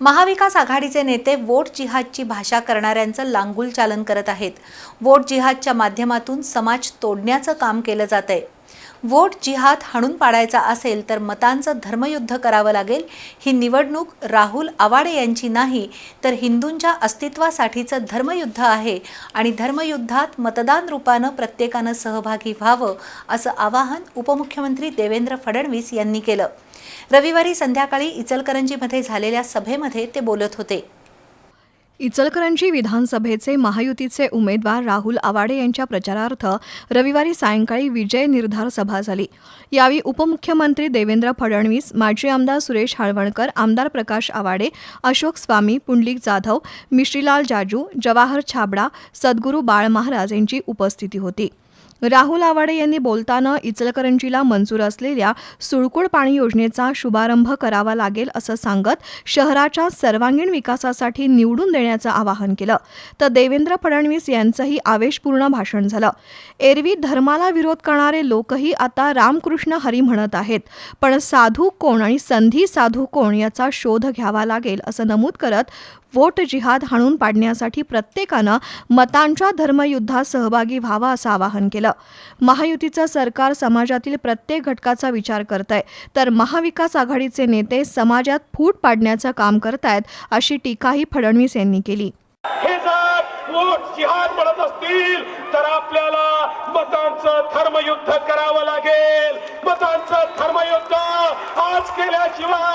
महाविकास आघाडीचे नेते वोट जिहादची भाषा करणाऱ्यांचं लांगुल चालन करत आहेत. वोट जिहादच्या माध्यमातून समाज तोडण्याचं काम केलं जात आहे वोट जिहाद हाणून पाडायचा असेल तर मतांचं धर्मयुद्ध करावं लागेल. ही निवडणूक राहुल आवाडे यांची नाही तर हिंदूंच्या अस्तित्वासाठीचं धर्मयुद्ध आहे आणि धर्मयुद्धात मतदान रूपानं प्रत्येकानं सहभागी व्हावं असं आवाहन उपमुख्यमंत्री देवेंद्र फडणवीस यांनी केलं. रविवारी संध्याकाळी इचलकरंजीमध्ये झालेल्या सभेमध्ये ते बोलत होते. इचलकरंजी विधानसभेचे महायुतीचे उमेदवार राहुल आवाडे यांच्या प्रचारार्थ रविवारी सायंकाळी विजय निर्धार सभा झाली. यावेळी उपमुख्यमंत्री देवेंद्र फडणवीस माजी आमदार सुरेश हाळवणकर आमदार प्रकाश आवाडे अशोक स्वामी पुंडलिक जाधव मिश्रीलाल जाजू जवाहर छाबडा सद्गुरू बाळ महाराज यांची उपस्थिती होती. राहुल आवाडे यांनी बोलताना इचलकरंजीला मंजूर असलेल्या सुळकुळ पाणी योजनेचा शुभारंभ करावा लागेल असं सांगत शहराच्या सर्वांगीण विकासासाठी निवडून देण्याचं आवाहन केलं. तर देवेंद्र फडणवीस यांचंही आवेशपूर्ण भाषण झालं. एरवी धर्माला विरोध करणारे लोकही आता रामकृष्ण हरी म्हणत आहेत. पण साधू कोण आणि संधी साधू कोण याचा शोध घ्यावा लागेल असं नमूद करत वोट जिहाद हाणून पाडण्यासाठी प्रत्येकानं मतांच्या धर्मयुद्धात सहभागी व्हावा असं आवाहन केलं. केलं. महायुतीचं सरकार समाजातील प्रत्येक घटकाचा विचार करत आहे तर महाविकास आघाडीचे नेते समाजात फूट पाडण्याचं काम करतायत अशी टीकाही फडणवीस यांनी केली. हे जर वोट जिहाद म्हणत असतील तर आपल्याला मतांचं धर्मयुद्ध करावं लागेल. मतांचं धर्मयुद्ध आज केल्याशिवाय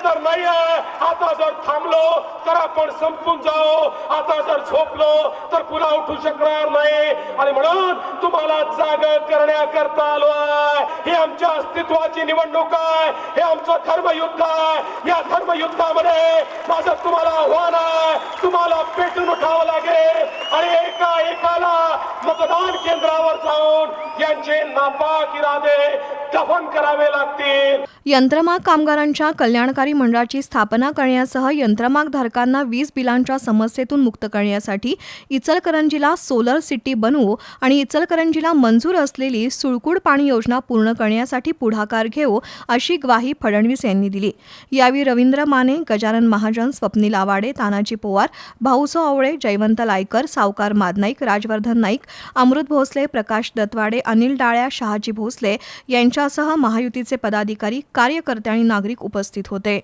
गत्यंतर नाही आहे आता जर थांबलो तर आपण संपून जाऊ आता जर झोपलो तर पुन्हा उठू शकणार नाही. आणि म्हणून तुम्हाला जाग करण्याकरता आलो आहे. हे आमच्या अस्तित्वाची निवडणूक आहे. हे आमचं धर्मयुद्ध आहे. या धर्मयुद्धामध्ये माझं तुम्हाला आव्हान आहे. तुम्हाला पेटून उठावं लागेल. आणि एका एकाला मतदान केंद्रावर जाऊन यांचे नापाक इरादे दफन करावे लागतील. यंत्रमाग कामगारांच्या कल्याणकारी मंडळाची स्थापना करण्यासह यंत्रमाग धारकांना वीज बिलांच्या समस्येतून मुक्त करण्यासाठी इचलकरंजीला सोलर सिटी बनवू आणि इचलकरंजीला मंजूर असलेली सुळकुड पाणी योजना पूर्ण करण्यासाठी पुढाकार घेऊ अशी ग्वाही फडणवीस यांनी दिली. यावेळी रवींद्र माने गजानन महाजन स्वप्नील आवाडे तानाजी पोवार भाऊसो आवळे जयवंत लायकर सावकार मादनाईक राजवर्धन नाईक नाईक अमृत भोसले प्रकाश दत्वाडे अनिल डाळ्या शहाजी भोसले यांच्यासह महायुतीचे पदाधिकारी कार्यकर्ते आणि नागरिक उपस्थित होते.